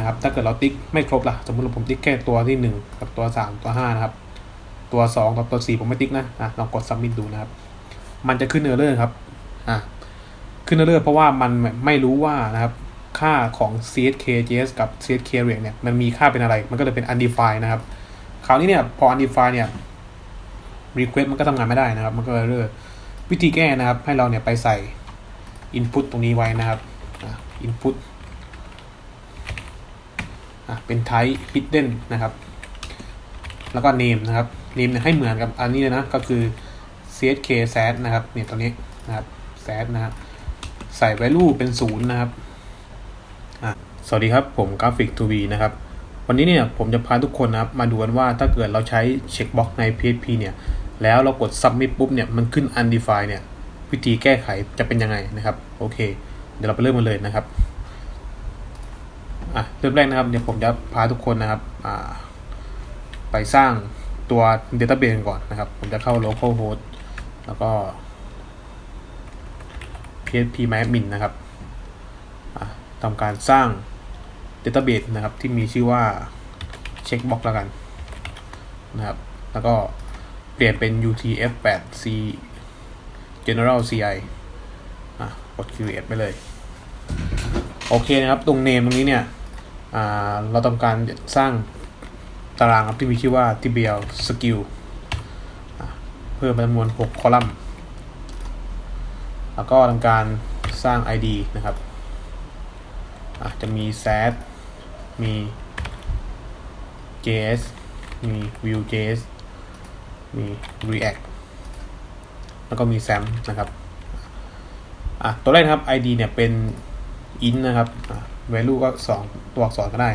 นะครับ ถ้าเกิดเราติ๊กไม่ครบล่ะ สมมติเราผมติ๊กแค่ตัวที่ 1 กับตัว 3 ตัว 5 นะครับ ตัว 2 กับตัว 4 ผมไม่ติ๊กนะอะลองกด submit ดูนะครับ มันจะขึ้นเออร์เลอร์ครับอะขึ้นเออร์เลอร์เพราะว่ามันไม่รู้ว่านะครับ ค่าของ cskjs กับ csk react เนี่ย มันมีค่าเป็นอะไร มันก็เลยเป็น undefined นะครับ คราวนี้เนี่ย พอ undefined เนี่ย request มันก็ทำงานไม่ได้นะครับ มันก็เออร์เลอร์วิธีแก้นะครับ ให้เราเนี่ยไปใส่ input ตรงนี้ไว้นะครับอะ input อะเป็น type hidden นะครับ แล้วก็ name นะครับ name เนี่ยให้เหมือนกับอันนี้เลยนะก็คือ csk set นะครับเนี่ยตัวนี้นะครับ set นะครับใส่ value เป็นศูนย์นะครับอะสวัสดีครับผมกราฟิก 2v นะครับวันนี้เนี่ยผมจะพาทุกคนนะครับมาดูกันว่าถ้าเกิดเราใช้เช็คบ็อกใน PHP เนี่ยแล้วเรากด submit ปุ๊บเนี่ยมันขึ้น undefined เนี่ยวิธีแก้ไขจะเป็นยังไงนะครับ โอเค เดี๋ยวเราไปเริ่มกันเลยนะครับ อะเริ่มแรกนะครับเดี๋ยวผมจะพาทุกคนนะครับอ่าไปสร้างตัว database ก่อนนะครับ ผมจะเข้า localhost แล้วก็ php myadmin นะครับทำการสร้าง database นะครับ ที่มีชื่อว่า checkbox แล้วกันนะครับ แล้วก็เปลี่ยนเป็น utf8c general ci อะกด create ไปเลย โอเคนะครับ ตรง name ตรงนี้เนี่ย เราต้องการสร้างตารางที่มีชื่อว่า tbl skill เพิ่มจำนวน 6 คอลัมน์ แล้วก็ทำการสร้าง id นะครับอะจะมี set มี js มี vue.js มี react แล้วก็มี sam นะครับ อะ ตัวแรกนะครับ id เนี่ยเป็น int นะครับ value ก็ 2 ตัวอักษรก็ได้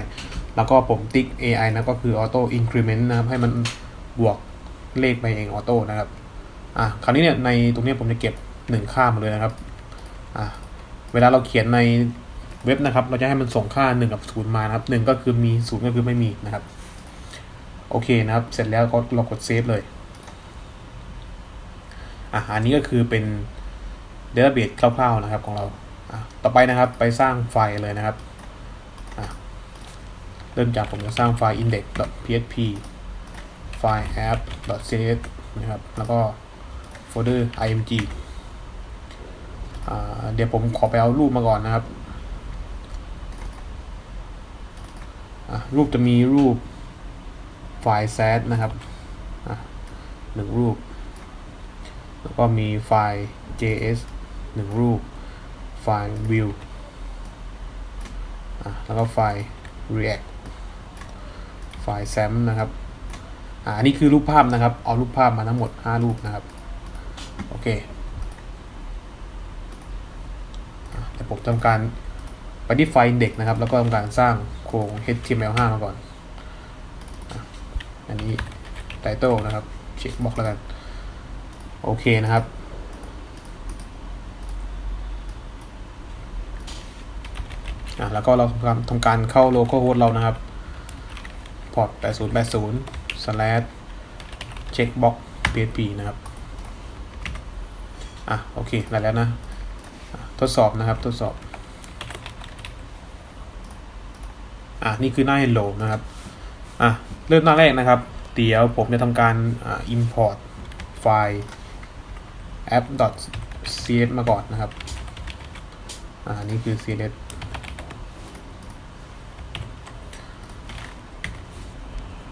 แล้วก็ผมติ๊ก ai นะก็คือ auto increment นะครับ ให้มันบวกเลขไปเองออโต้นะครับ อะคราวนี้เนี่ยในตรงนี้ผมจะเก็บ 1 ค่ามาเลยนะครับ อะเวลาเราเขียนในเว็บนะครับ เราจะให้มันส่งค่า 1 กับ 0 มานะครับ 1 ก็คือมี 0 ก็คือไม่มีนะครับ โอเคนะครับ เสร็จแล้วก็เรากดเซฟเลย อะอันนี้ก็คือเป็น database คร่าวๆนะครับของเรา ต่อไปนะครับไปสร้างไฟล์เลยนะครับเริ่มจากผมจะสร้างไฟล์ index.php ไฟล์ app.cs นะครับ แล้วก็โฟลเดอร์ img เดี๋ยวผมขอไปเอารูปมาก่อนนะครับ รูปจะมีรูปไฟล์ set นะครับหนึ่งรูป แล้วก็มีไฟล์ js หนึ่งรูป ไฟล์ view แล้วก็ไฟล์ react ไฟล์ sam นะครับอ่าอันนี้คือรูปภาพนะครับ เอารูปภาพมาทั้งหมด 5 รูปนะครับ โอเคอะเดี๋ยวผมทำการไปที่ไฟล์ index นะครับ แล้วก็ทำการสร้างโครง html5 มาก่อน อันนี้ title นะครับ เช็คบอกแล้วกัน โอเคนะครับ อะแล้วก็เราทำการทำการเข้า localhost เรานะครับพอร์ต8080 slash checkbox php นะครับ อะ โอเคได้แล้วนะอะทดสอบนะครับ ทดสอบ อะ นี่คือหน้า hello นะครับ อะ เริ่มหน้าแรกนะครับ เดี๋ยวผมจะทำการอ่า import ไฟล์ app.cs มาก่อนนะครับ อ่า นี่คือ cs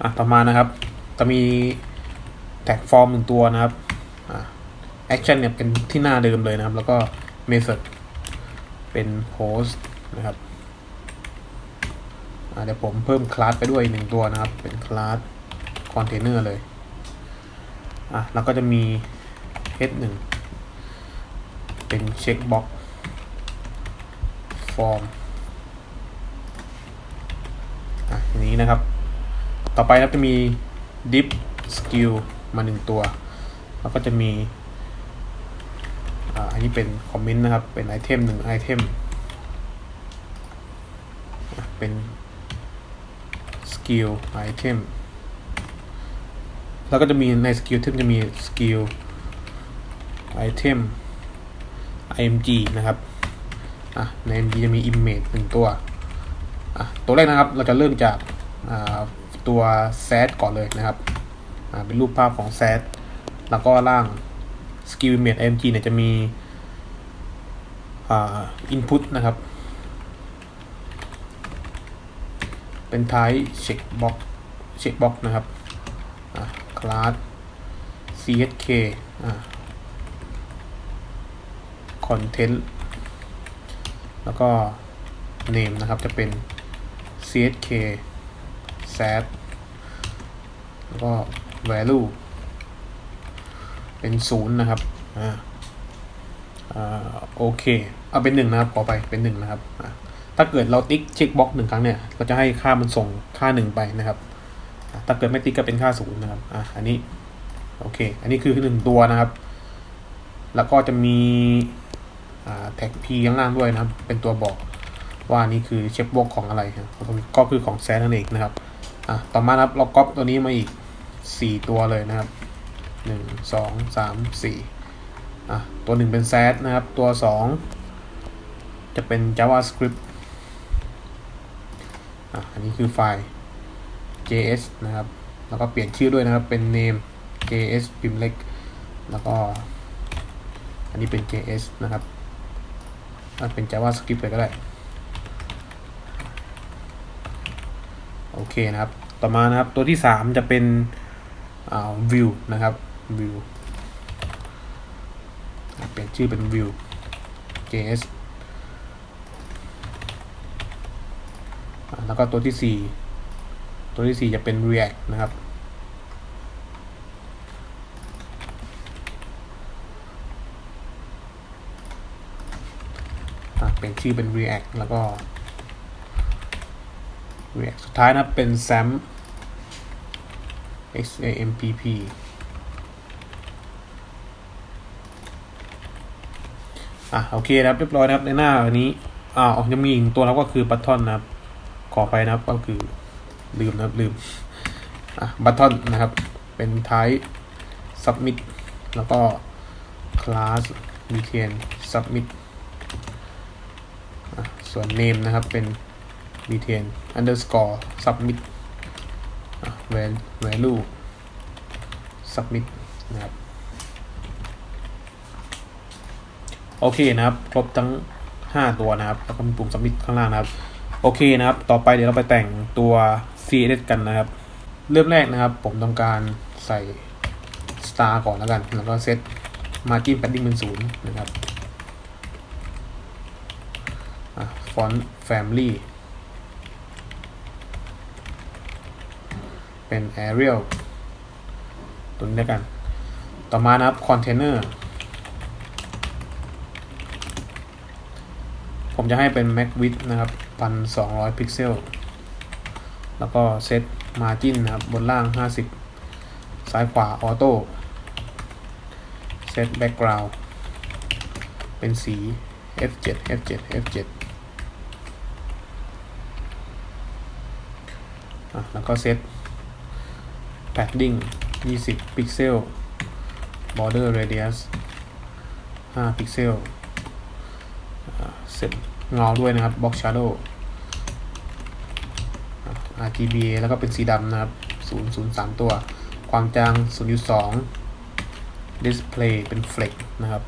อะต่อมานะครับ จะมีแท็กฟอร์มหนึ่งตัวนะครับอะ action เนี่ยเป็นที่หน้าเดิมเลยนะครับ แล้วก็ method เป็น post นะครับอะเดี๋ยวผมเพิ่มคลาสไปด้วยหนึ่งตัวนะครับ เป็นคลาส container เลย อะ แล้วก็จะมี head หนึ่งเป็น checkbox form อะอย่างนี้นะครับ ต่อไปครับจะมี div skill มาหนึ่งตัว แล้วก็จะมีอ่าอันนี้เป็นคอมเมนต์นะครับ เป็นไอเทมหนึ่งไอเทมเป็น skill item แล้วก็จะมีใน skill item จะมี skill item img นะครับอะใน img จะมี image หนึ่งตัวอะตัวแรกนะครับเราจะเริ่มจากอ่า ตัว set ก่อนเลยนะครับเป็นรูปภาพของ set แล้วก็ล่าง skill image img เนี่ยจะมีอ่า input นะครับ เป็นท้าย check box check box นะครับอ่า class chk อ่า content แล้วก็ name นะครับจะเป็น csk set แล้วก็ value เป็นศูนย์นะครับอ่าโอเค เอาเป็นหนึ่งนะครับ ขอไปเป็นหนึ่งนะครับ ถ้าเกิดเราติ๊กเช็คบล็อกหนึ่งครั้งเนี่ย ก็จะให้ค่ามันส่งค่าหนึ่งไปนะครับ ถ้าเกิดไม่ติ๊กก็เป็นค่าศูนย์นะครับ อ่าอันนี้ โอเค อันนี้คือหนึ่งตัวนะครับ แล้วก็จะมีแท็ก p ข้างล่างด้วยนะครับ เป็นตัวบอกว่านี่คือเช็คบล็อกของอะไรครับก็คือของแซนนั่นเองนะครับ อะต่อมาครับเราก๊อปตัวนี้มาอีกสี่ตัวเลยนะครับหนึ่งสองสามสี่ะตัวหนึ่งเป็นแซดนะครับ ตัวสองจะเป็น JavaScript อะอันนี้คือไฟล์ JS นะครับ แล้วก็เปลี่ยนชื่อด้วยนะครับเป็น name JS พิมพ์เล็ก แล้วก็ อันนี้เป็น JS นะครับอะเป็น JavaScript เลยก็ได้ โอเคนะครับ ต่อมานะครับตัวที่สามจะเป็นอ่า view นะครับ view เปลี่ยนชื่อเป็น view js แล้วก็ตัวที่สี่ตัวที่สี่จะเป็น react นะครับ เปลี่ยนชื่อเป็น react แล้วก็ react สุดท้ายนับเป็น sam XAMPP อะโอเคนะครับเรียบร้อยนะครับในหน้าอันนี้อ่าออกจะมีอีกตัวแล้วก็คือบัตทอนนะครับขอไปนะครับก็คือลืมนะครับลืมอะบัตทอนนะครับ เป็น type submit แล้วก็ class retain submit ส่วน name นะครับเป็น retain underscore submit value submit นะครับ โอเคนะครับ ครบทั้ง 5 ตัวนะครับ แล้วก็มีปุ่ม submit ข้างล่างนะครับ โอเคนะครับ ต่อไปเดี๋ยวเราไปแต่งตัว CSS กันนะครับ เริ่มแรกนะครับ ผมต้องการใส่ star ก่อนแล้วกัน แล้วก็เซต margin padding เป็นศูนย์นะครับอะ font family เป็น Arial ตัวนี้แล้วกัน ต่อมานะครับ Container ผมจะให้เป็น max width นะครับ 1,200 พิกเซล แล้วก็เซต margin นะครับ บนล่าง 50 ซ้ายขวาออโต้เซต background เป็นสี F7 F7 F7 แล้วก็เซต padding 20 พิกเซล border radius 5 พิกเซลเสร็จเงาด้วยนะครับ box shadow RGBA แล้วก็เป็นสีดำนะครับ 003 ตัว ความจาง 0.2 display เป็น flex นะครับ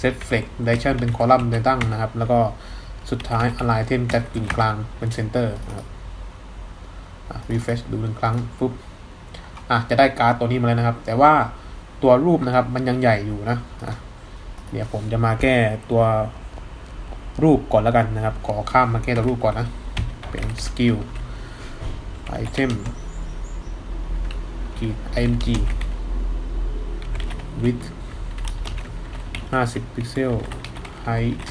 set flex direction เป็นคอลัมน์เป็นตั้งนะครับ แล้วก็สุดท้าย align เทมจัดกึ่งกลางเป็น center นะครับอะ refresh ดูหนึ่งครั้งปุ๊บ อะจะได้การ์ดตัวนี้มาแล้วนะครับ แต่ว่าตัวรูปนะครับ มันยังใหญ่อยู่นะะเดี๋ยวผมจะมาแก้ตัวรูปก่อนแล้วกันนะครับ ขอข้ามมาแก้ตัวรูปก่อนนะ เป็น skill item กีด img width 50 พิกเซล height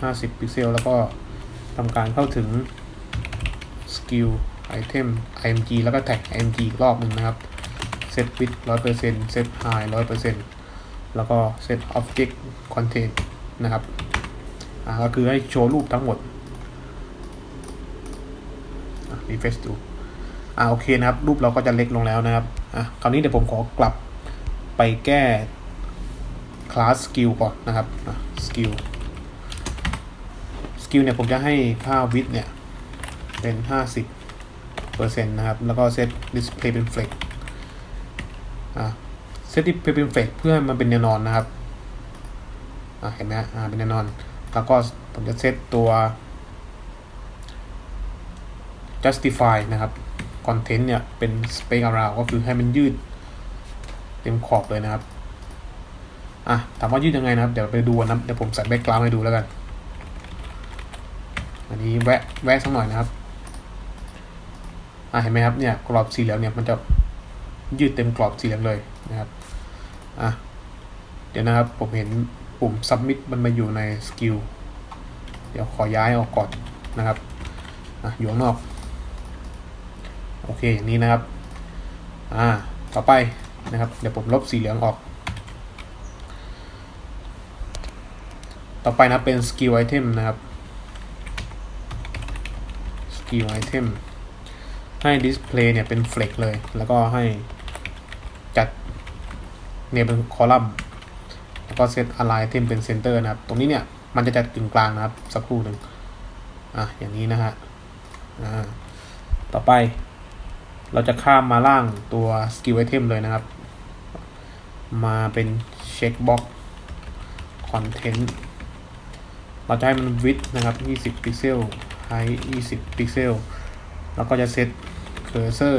50 พิกเซล แล้วก็ทำการเข้าถึง skill item img แล้วก็แท็ก img อีกรอบหนึ่งนะครับ set width 100% set high 100%แล้วก็ set object content นะครับ อ่าก็คือให้โชว์รูปทั้งหมดอะ refresh ดูอ่าโอเคนะครับ รูปเราก็จะเล็กลงแล้วนะครับ อะคราวนี้เดี๋ยวผมขอกลับไปแก้ class skill ก่อนนะครับอะ skill skill เนี่ยผมจะให้ค่า width เนี่ยเป็นห้าสิบเปอร์เซ็นต์นะครับ แล้วก็เซต display เป็น flex อะเซต display เป็น flex เพื่อให้มันเป็นแนวนอนนะครับ อะเห็นไหมอ่าเป็นแนวนอน แล้วก็ผมจะเซตตัว justify นะครับ content เนี่ย เป็น space around ก็คือให้มันยืดเต็มขอบเลยนะครับ อะ ถามว่ายืดยังไงนะครับ เดี๋ยวไปดูนะ เดี๋ยวผมใส่แบ็กกราวด์ให้ดูแล้วกัน อันนี้แวะ แวะสักหน่อยนะครับ อะเห็นไหมครับเนี่ยกรอบสีเหลืองเนี่ยมันจะยืดเต็มกรอบสีเหลืองเลยนะครับอะเดี๋ยวนะครับผมเห็นปุ่ม submit มันมาอยู่ในสกิลเดี๋ยวขอย้ายออกก่อนนะครับอะอยู่ข้างนอกโอเคอย่างนี้นะครับอ่าต่อไปนะครับเดี๋ยวผมลบสีเหลืองออก ต่อไปนะเป็น skill item นะครับ skill item ให้ display เนี่ยเป็น flex เลย แล้วก็ให้จัดเนี่ยเป็นคอลัมน์แล้วก็ set align item เป็น center นะครับ ตรงนี้เนี่ยมันจะจัดกึ่งกลางนะครับ สักครู่หนึ่งอะอย่างนี้นะฮะอ่าต่อไป เราจะข้ามมาล่างตัว skill item เลยนะครับ มาเป็น checkbox content เราจะให้มัน width นะครับ 20 พิกเซล height 20 พิกเซล แล้วก็จะเซต cursor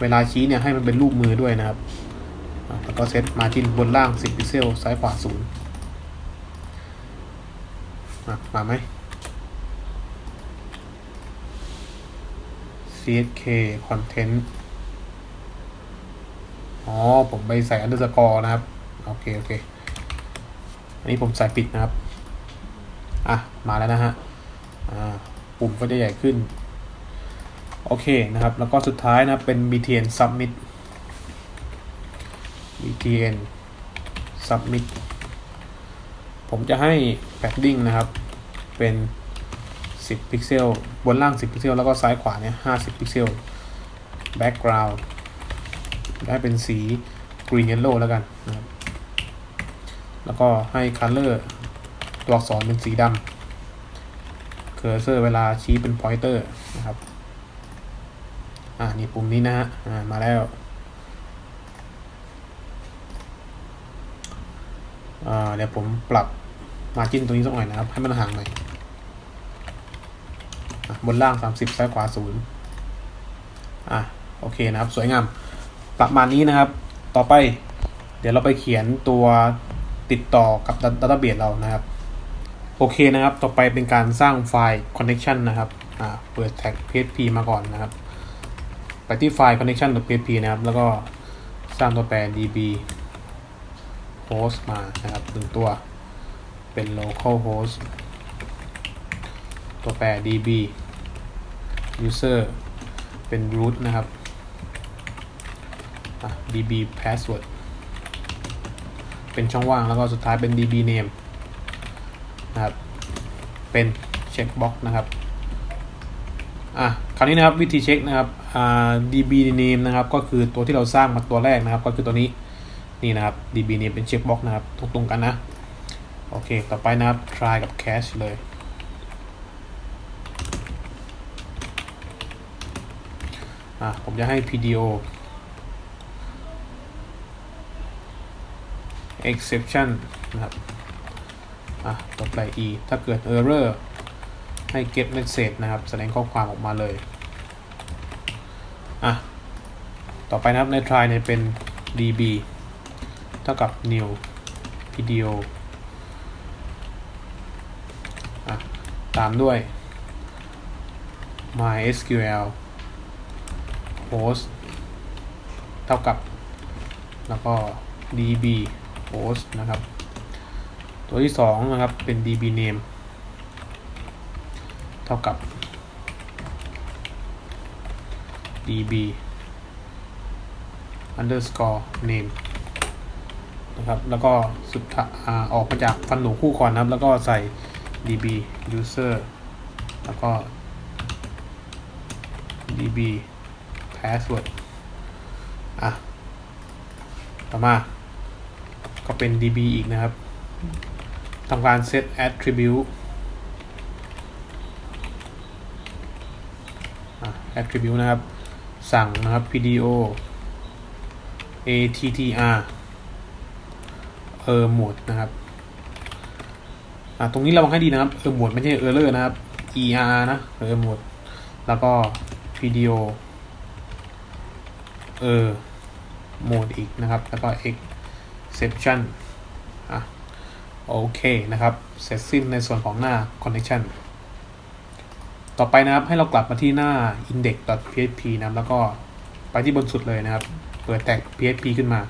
เวลาชี้เนี่ยให้มันเป็นรูปมือด้วยนะครับ แล้วก็เซต margin บนล่าง 10 พิกเซลซ้ายขวา0มาไหม csk content อ๋อ ผมไปใส่ underscore นะครับ โอเค โอเค อันนี้ผมใส่ปิดนะครับ อะ มาแล้วนะฮะ อ่า ปุ่มก็จะใหญ่ขึ้น โอเคนะครับ แล้วก็สุดท้ายนะเป็น btn submit btn submit ผมจะให้ padding นะครับ เป็น 10 พิกเซล บนล่าง 10 พิกเซล แล้วก็ซ้ายขวาเนี่ย50 พิกเซล background ได้เป็นสี green yellow แล้วกันนะครับ แล้วก็ให้ color ตัวอักษรเป็นสีดำ cursor เวลาชี้เป็น pointer นะครับ อ่านี่ปุ่มนี้นะฮะอ่ามาแล้วอ่าเดี๋ยวผมปรับ margin ตรงนี้สักหน่อยนะครับ ให้มันห่างหน่อยอะบนล่าง 30 ซ้ายขวา0อะโอเคนะครับ สวยงาม ประมาณนี้นะครับ ต่อไป เดี๋ยวเราไปเขียนตัวติดต่อกับดัตต้าเบสเรานะครับ โอเคนะครับ ต่อไปเป็นการสร้างไฟล์ connection นะครับ อ่า เปิดแท็ก php มาก่อนนะครับ ไปที่ไฟล์ connection.php นะครับ แล้วก็สร้างตัวแปร db host มานะครับหนึ่งตัว เป็น local host ตัวแปร db user เป็น root นะครับ db password เป็นช่องว่างแล้วก็สุดท้ายเป็น db name นะครับ เป็น checkbox นะครับ อะ ราวนี้นะครับวิธีเช็คนะครับอ่า db name นะครับก็คือตัวที่เราสร้างมาตัวแรกนะครับ ก็คือตัวนี้นี่นะครับ db name เป็น checkbox นะครับตรงๆกันนะโอเค ต่อไปนะครับ try กับ cache เลยอะผมจะให้ pdo exception นะครับอะต่อไป e ถ้าเกิด error ให้ get message นะครับ แสดงข้อความออกมาเลย อะ ต่อไปนะครับใน try เนี่ยเป็น db เท่ากับ new pdo อะ ตามด้วย mysql host เท่ากับ แล้วก็ db host นะครับ ตัวที่2นะครับเป็น db name เท่ากับ db underscore name นะครับ แล้วก็สุดท้ายอออกมาจากฟันหนูคู่ก่อนนะครับ แล้วก็ใส่ db user แล้วก็ db password อะ ต่อมา ก็เป็น db อีกนะครับทำการ set attribute attribute นะครับ สั่งนะครับ video attr เออหมดนะครับอะตรงนี้ระวังให้ดีนะครับเออหมดไม่ใช่เออเลอร์นะครับ er นะเออหมดแล้วก็ video เออโหมดอีกนะครับ แล้วก็ exception อะโอเคนะครับ เสร็จสิ้นในส่วนของหน้า connection ต่อไปนะครับให้เรากลับมาที่หน้า index.php นะครับแล้วก็ไปที่บนสุดเลยนะครับ เปิดแท็ก php ขึ้นมา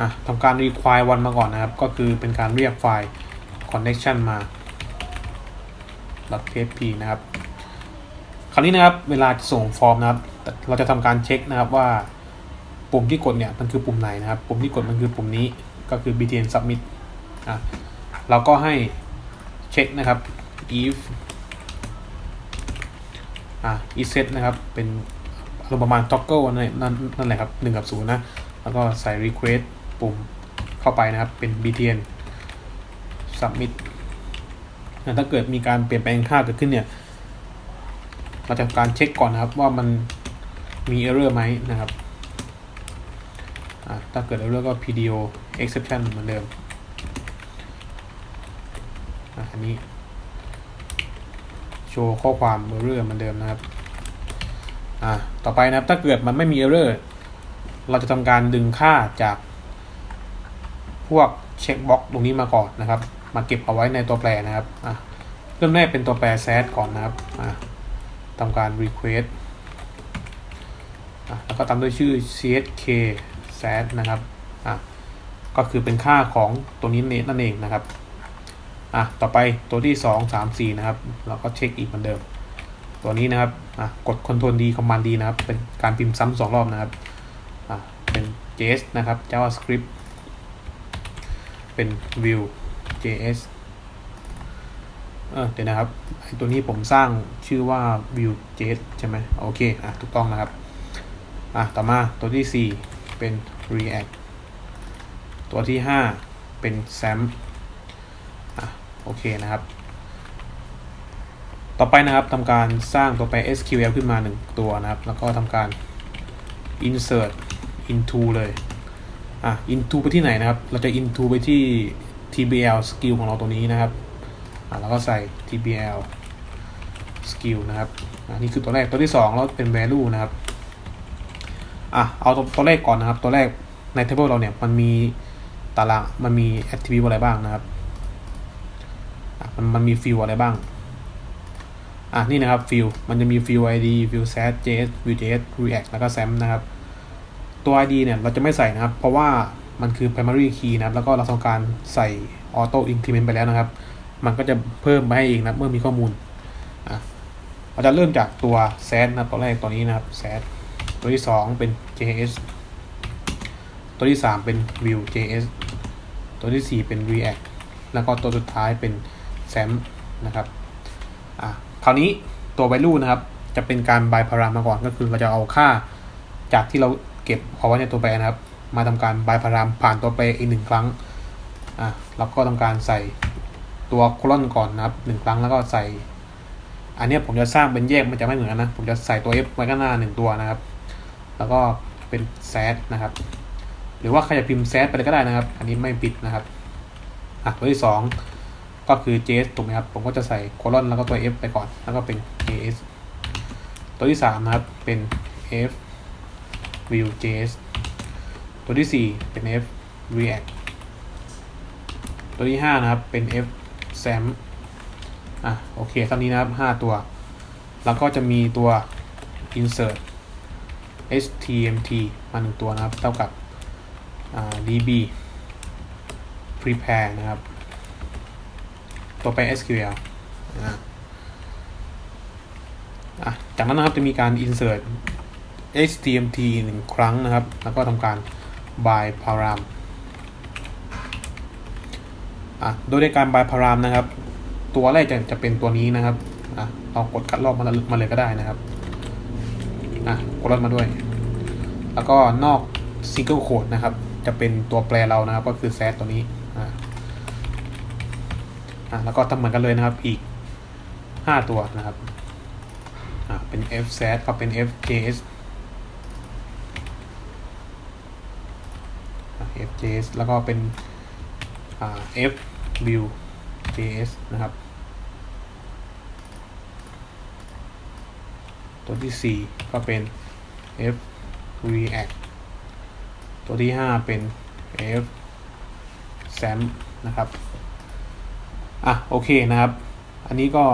อะทำการ require one มาก่อนนะครับ ก็คือเป็นการเรียกไฟล์ connection มา .php นะครับ คราวนี้นะครับ เวลาส่งฟอร์มนะครับ เราจะทำการเช็คนะครับว่าปุ่มที่กดเนี่ย มันคือปุ่มไหนนะครับ ปุ่มที่กดมันคือปุ่มนี้ก็คือ btn submit อะเราก็ให้เช็คนะครับ if อะ is set นะครับ เป็นอารมณ์ประมาณ toggle นั่นนั่นแหละครับ1กับ0นะ แล้วก็ใส่ request ปุ่มเข้าไปนะครับ เป็น btn submit ถ้าเกิดมีการเปลี่ยนแปลงค่าเกิดขึ้นเนี่ย เราจะการเช็คก่อนนะครับว่ามันมี error ไหมนะครับ ถ้าเกิด error ก็ pdo exception เหมือนเดิม อันนี้ โชว์ข้อความ error เหมือนเดิมนะครับ อ่า ต่อไปนะครับ ถ้าเกิดมันไม่มี error เราจะทำการดึงค่าจาก พวกเช็คบ็อกตรงนี้มาก่อนนะครับ มาเก็บเอาไว้ในตัวแปรนะครับ อะเริ่มแรกเป็นตัวแปร set ก่อนนะครับ อะทำการ request อะแล้วก็ตามด้วยชื่อ chk set นะครับ อะก็คือเป็นค่าของตัวนี้นั่นเองนะครับ อะต่อไปตัวที่ 2 3 4 นะครับ เราก็เช็คอีกเหมือนเดิม ตัวนี้นะครับอะกด Ctrl D Command D นะครับ เป็นการพิมพ์ซ้ำสองรอบนะครับอะเป็น JS นะครับ JavaScript เป็น View JS เออเดี๋ยวนะครับไอตัวนี้ผมสร้างชื่อว่า View JS ใช่ไหมโอเคอะถูกต้องนะครับอะต่อมาตัวที่ 4 เป็น React ตัวที่ 5 เป็น Sam โอเคนะครับ ต่อไปนะครับทำการสร้างตัวแปร SQL ขึ้นมา 1 ตัวนะครับ แล้วก็ทำการ insert into เลย อะ into ไปที่ไหนนะครับ เราจะ into ไปที่ tbl skill ของเราตัวนี้นะครับ อะแล้วก็ใส่ tbl skill นะครับ อะนี่คือตัวแรก ตัวที่2แล้วเป็น value นะครับ อะ เอาตัวตัวแรกก่อนนะครับ ตัวแรกใน table เราเนี่ย มันมีตาราง มันมี attribute อะไรบ้างนะครับ มันมันมี field อะไรบ้าง อะนี่นะครับ field มันจะมี field id field set js view js react แล้วก็ sam นะครับ ตัว id เนี่ยเราจะไม่ใส่นะครับ เพราะว่ามันคือ primary key นะครับ แล้วก็เราต้องการใส่ auto increment ไปแล้วนะครับ มันก็จะเพิ่มไปให้เองนะเมื่อมีข้อมูลอะเราจะเริ่มจากตัว set นะตัวแรกตัวนี้นะครับ set ตัวที่ 2 เป็น js ตัวที่ 3 เป็น view js ตัวที่ 4 เป็น react แล้วก็ตัวสุดท้ายเป็น sam นะครับอะคราวนี้ตัว value นะครับ จะเป็นการ by param มาก่อนก็คือเราจะเอาค่าจากที่เราเก็บเอาไว้ในตัวแปรนะครับ มาทำการ by param ผ่านตัวแปรอีกหนึ่งครั้งอะเราก็ทำการใส่ตัวโคลอนก่อนนะครับหนึ่งครั้งแล้วก็ใส่ อันนี้ผมจะสร้างเป็นแยกมันจะไม่เหมือนกันนะ ผมจะใส่ตัว f ไว้ข้างหน้าหนึ่งตัวนะครับ แล้วก็เป็น set นะครับ หรือว่าใครจะพิมพ์ set ไปเลยก็ได้นะครับ อันนี้ไม่ปิดนะครับอะตัวที่สอง ก็คือ js ถูกไหมครับ ผมก็จะใส่โคลอนแล้วก็ตัว f ไปก่อน แล้วก็เป็น js ตัวที่สามนะครับ เป็น f view js ตัวที่สี่เป็น f react ตัวที่ห้านะครับ เป็น f sam อะ โอเคเท่านี้นะครับห้าตัว แล้วก็จะมีตัว insert htmt มาหนึ่งตัวนะครับ เท่ากับ db prepare นะครับ ตัวไป SQL อะจากนั้นนะครับจะมีการ insert HTMT หนึ่งครั้งนะครับ แล้วก็ทำการ by param อะโดยในการ by param นะครับ ตัวแรกจะจะเป็นตัวนี้นะครับอะเรากดคัดลอกมามาเลยก็ได้นะครับอะกดลอดมาด้วย แล้วก็นอก single code นะครับ จะเป็นตัวแปรเรานะครับ ก็คือ set ตัวนี้ อะแล้วก็ทำเหมือนกันเลยนะครับอีกห้าตัวนะครับอะเป็น f z ก็เป็น f js f js แล้วก็เป็นอ่า f view js นะครับตัวที่สี่ก็เป็น f react ตัวที่ห้าเป็น f sam นะครับ อะโอเคนะครับ อันนี้ก็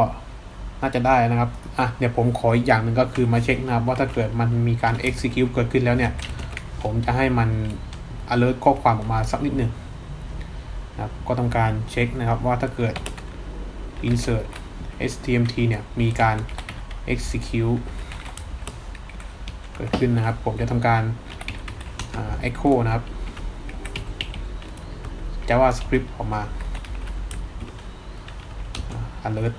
น่าจะได้นะครับอะเดี๋ยวผมขออีกอย่างหนึ่งก็คือมาเช็คนะครับ ว่าถ้าเกิดมันมีการ execute เกิดขึ้นแล้วเนี่ย ผมจะให้มัน alert ข้อความออกมาสักนิดหนึ่งนะครับก็ต้องการเช็คนะครับว่าถ้าเกิด insert stmt เนี่ยมีการ execute เกิดขึ้นนะครับ ผมจะทำการ echo นะครับ JavaScript ออกมา alert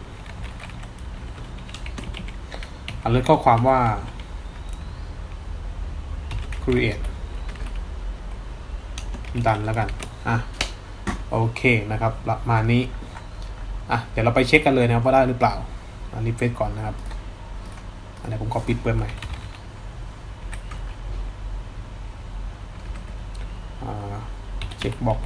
alert ข้อความว่า create ดันแล้วกัน อะ โอเคนะครับประมาณนี้ อะ เดี๋ยวเราไปเช็คกันเลยนะครับว่าได้หรือเปล่ารีเฟซก่อนนะครับ อันนี้ผมขอปิดเปิดใหม่เช็คบอก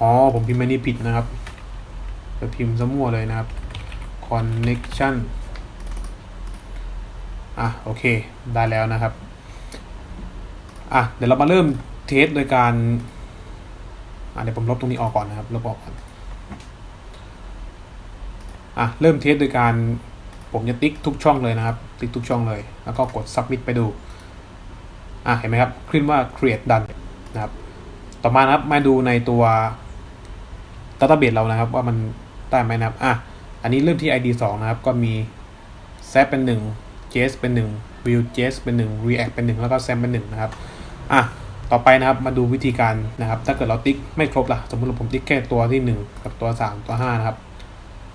อ๋อ ผมพิมพ์ไม่นี่ผิดนะครับจะพิมพ์ซะมั่วเลยนะครับ connection อะ โอเค ได้แล้วนะครับ อะ เดี๋ยวเรามาเริ่มเทสโดยการ อะ เดี๋ยวผมลบตรงนี้ออกก่อนนะครับ ลบออกก่อน อะ เริ่มเทสโดยการผมจะติ๊กทุกช่องเลยนะครับ ติ๊กทุกช่องเลย แล้วก็กด submit ไปดู อะ เห็นไหมครับ ขึ้นว่า create done นะครับ ต่อมานะครับ มาดูในตัว database เรานะครับว่ามันได้ไหมนะครับอะอันนี้เริ่มที่ id 2 นะครับ ก็มี z เป็น 1 js เป็น 1 view js เป็น 1 react เป็น 1 แล้วก็ sam เป็น 1 นะครับอะต่อไปนะครับมาดูวิธีการนะครับ ถ้าเกิดเราติ๊กไม่ครบล่ะ สมมติเราผมติ๊กแค่ตัวที่ 1 กับตัว 3 ตัว 5 นะครับ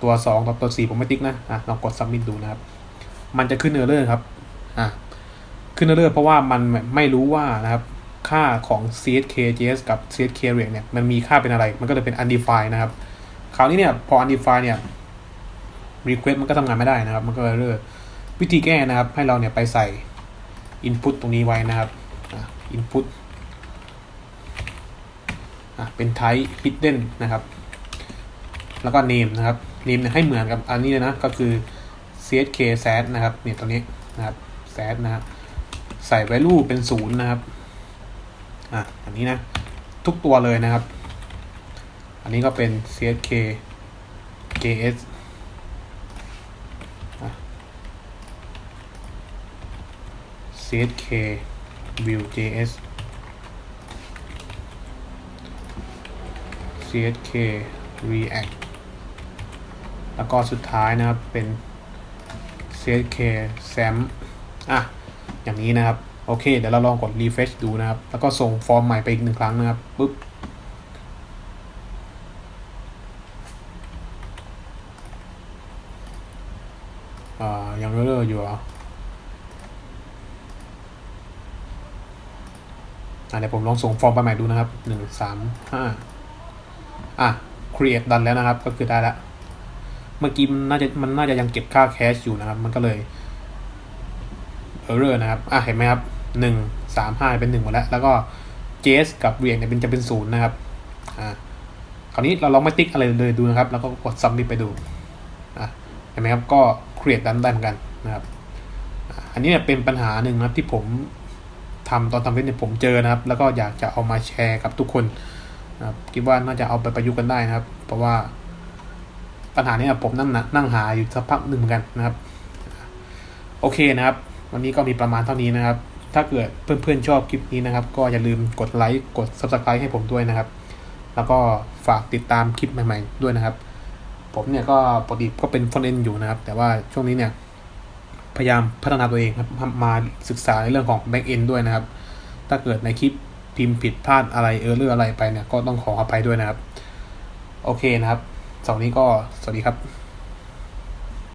ตัว 2 กับตัว 4 ผมไม่ติ๊กนะอะลองกด submit ดูนะครับ มันจะขึ้น error ครับอะขึ้น error เพราะว่ามันไม่รู้ว่านะครับ ค่าของ csk js กับ csk react เนี่ยมันมีค่าเป็นอะไร มันก็เลยเป็น undefined นะครับ คราวนี้เนี่ยพอ undefined เนี่ย request มันก็ทำงานไม่ได้นะครับ มันก็เลยเรื่อวิธีแก้นะครับ ให้เราเนี่ยไปใส่ input ตรงนี้ไว้นะครับ input เป็น type hidden นะครับ แล้วก็ name นะครับ name ให้เหมือนกับอันนี้เลยนะ ก็คือ csk set นะครับเนี่ยตัวนี้นะครับ set นะครับใส่ value เป็นศูนย์นะครับ อะอันนี้นะ ทุกตัวเลยนะครับ อันนี้ก็เป็น csk js csk view js csk react แล้วก็สุดท้ายนะครับเป็น csk sam อะ อย่างนี้นะครับ โอเค เดี๋ยวเราลองกด refresh ดูนะครับ แล้วก็ส่งฟอร์มใหม่ไปอีกหนึ่งครั้งนะครับปุ๊บอ่ายังเรื่อยๆอยู่หรออะเดี๋ยวผมลองส่งฟอร์มไปใหม่ดูนะครับหนึ่งสามห้าอะ create ดันแล้วนะครับ ก็คือได้ล้วเมื่อกี้มันน่าจะมันน่าจะยังเก็บค่าแคชอยู่นะครับ มันก็เลย error นะครับ อะ เห็นไหมครับ หนึ่งสามห้าเป็นหนึ่งหมดแล้ว แล้วก็ js กับ react เนี่ยเป็นจะเป็นศูนย์นะครับอ่าคราวนี้เราลองไม่ติ๊กอะไรเลยดูนะครับ แล้วก็กด submit ไปดูอะเห็นไหมครับก็ create ดันได้เหมือนกันนะครับ อันนี้เนี่ยเป็นปัญหาหนึ่งนะครับที่ผมทำตอนทำเว็บเนี่ยผมเจอนะครับ แล้วก็อยากจะเอามาแชร์กับทุกคนนะครับคิดว่าน่าจะเอาไปประยุกต์กันได้นะครับ เพราะว่าปัญหานี้ผมนั่งนั่งหาอยู่สักพักหนึ่งเหมือนกันนะครับ โอเคนะครับ วันนี้ก็มีประมาณเท่านี้นะครับ ถ้าเกิดเพื่อนๆชอบคลิปนี้นะครับ ก็อย่าลืมกดไลค์กด subscribe ให้ผมด้วยนะครับ แล้วก็ฝากติดตามคลิปใหม่ๆด้วยนะครับ ผมเนี่ยก็ปกติก็เป็นฟอนเอนอยู่นะครับ แต่ว่าช่วงนี้เนี่ย พยายามพัฒนาตัวเองครับมาศึกษาในเรื่องของ back end ด้วยนะครับ ถ้าเกิดในคลิปพิมพ์ผิดพลาดอะไรเออเรื่องอะไรไปเนี่ยก็ต้องขออภัยด้วยนะครับ โอเคนะครับสำหรับวันนี้ก็สวัสดีครับ